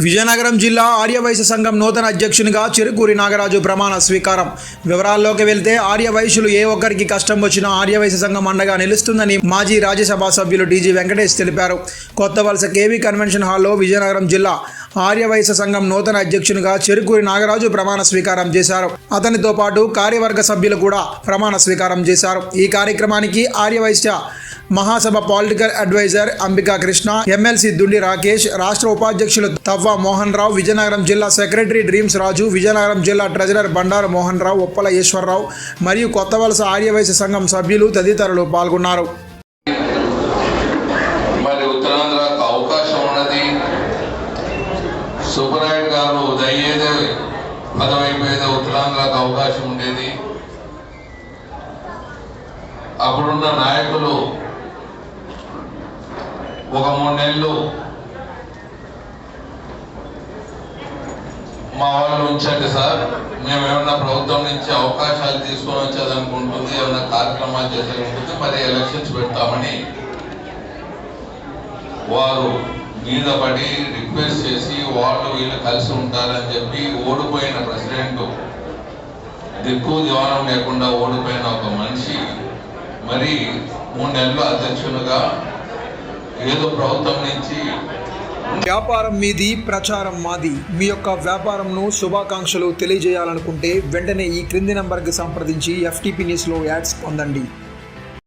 విజయనగరం జిల్లా ఆర్యవైశ్య సంఘం నూతన అధ్యక్షునిగా చిరుకూరి నాగరాజు ప్రమాణ స్వీకారం. వివరాల్లోకి వెళ్తే ఆర్యవైశ్యులు ఏ ఒక్కరికి కష్టం వచ్చినా ఆర్యవైశ్య సంఘం అండగా నిలుస్తుందని మాజీ రాజ్యసభ సభ్యులు డీజీ వెంకటేష్ తెలిపారు. కొత్త వలస కేవీ కన్వెన్షన్ హాల్లో విజయనగరం జిల్లా ఆర్యవైశ్య సంఘం నూతన అధ్యక్షునిగా చెరుకూరి నాగరాజు ప్రమాణ స్వీకారం చేశారు. అతనితో పాటు కార్యవర్గ సభ్యులు కూడా ప్రమాణ స్వీకారం చేశారు. ఈ కార్యక్రమానికి Arya Vysya Mahasabha political adviser Ambika Krishna MLC Dundi Rakesh రాష్ట్ర ఉపాధ్యక్షులు తవ్వ మోహన్ రావు విజయనగరం జిల్లా సెక్రటరీ డ్రీమ్స్ రాజు విజయనగరం జిల్లా ట్రెజరర్ బండారు మోహన్ రావు ఉప్పల ఈశ్వరరావు మరియు కొత్త వలస ఆర్యవైశ్య సంఘం సభ్యులు తదితరులు పాల్గొన్నారు మరి ఉత్తరాంధ్రకు అవకాశం ఉన్నది సుబ్బరాయుడు గారు దయ్యేదే పదవైపోయేదే ఉత్తరాంధ్రకు అవకాశం ఉండేది. అప్పుడున్న నాయకులు ఒక మూడు నెలలు మా వాళ్ళు ఉంచండి సార్. మేము ఏమన్నా ప్రభుత్వం నుంచి అవకాశాలు తీసుకొని వచ్చేదనుకుంటుంది ఏమన్నా కార్యక్రమాలు చేసేదనుకుంటుంది మరి ఎలక్షన్స్ పెడతామని వారు మీద పడి రిక్వెస్ట్ చేసి వాళ్ళు వీళ్ళు కలిసి ఉంటారని చెప్పి ఓడిపోయిన ప్రెసిడెంట్ దిక్కు దివానం లేకుండా ఓడిపోయిన ఒక మనిషి. మరి మూడు నెలలు అధ్యక్షునిగా ఏదో ప్రభుత్వం నుంచి వ్యాపారం మీది ప్రచారం మాది. మీ యొక్క వ్యాపారంను శుభాకాంక్షలు తెలియజేయాలనుకుంటే వెంటనే ఈ క్రింది నంబర్కి సంప్రదించి ఎఫ్టీపీ న్యూస్లో యాడ్స్ పొందండి.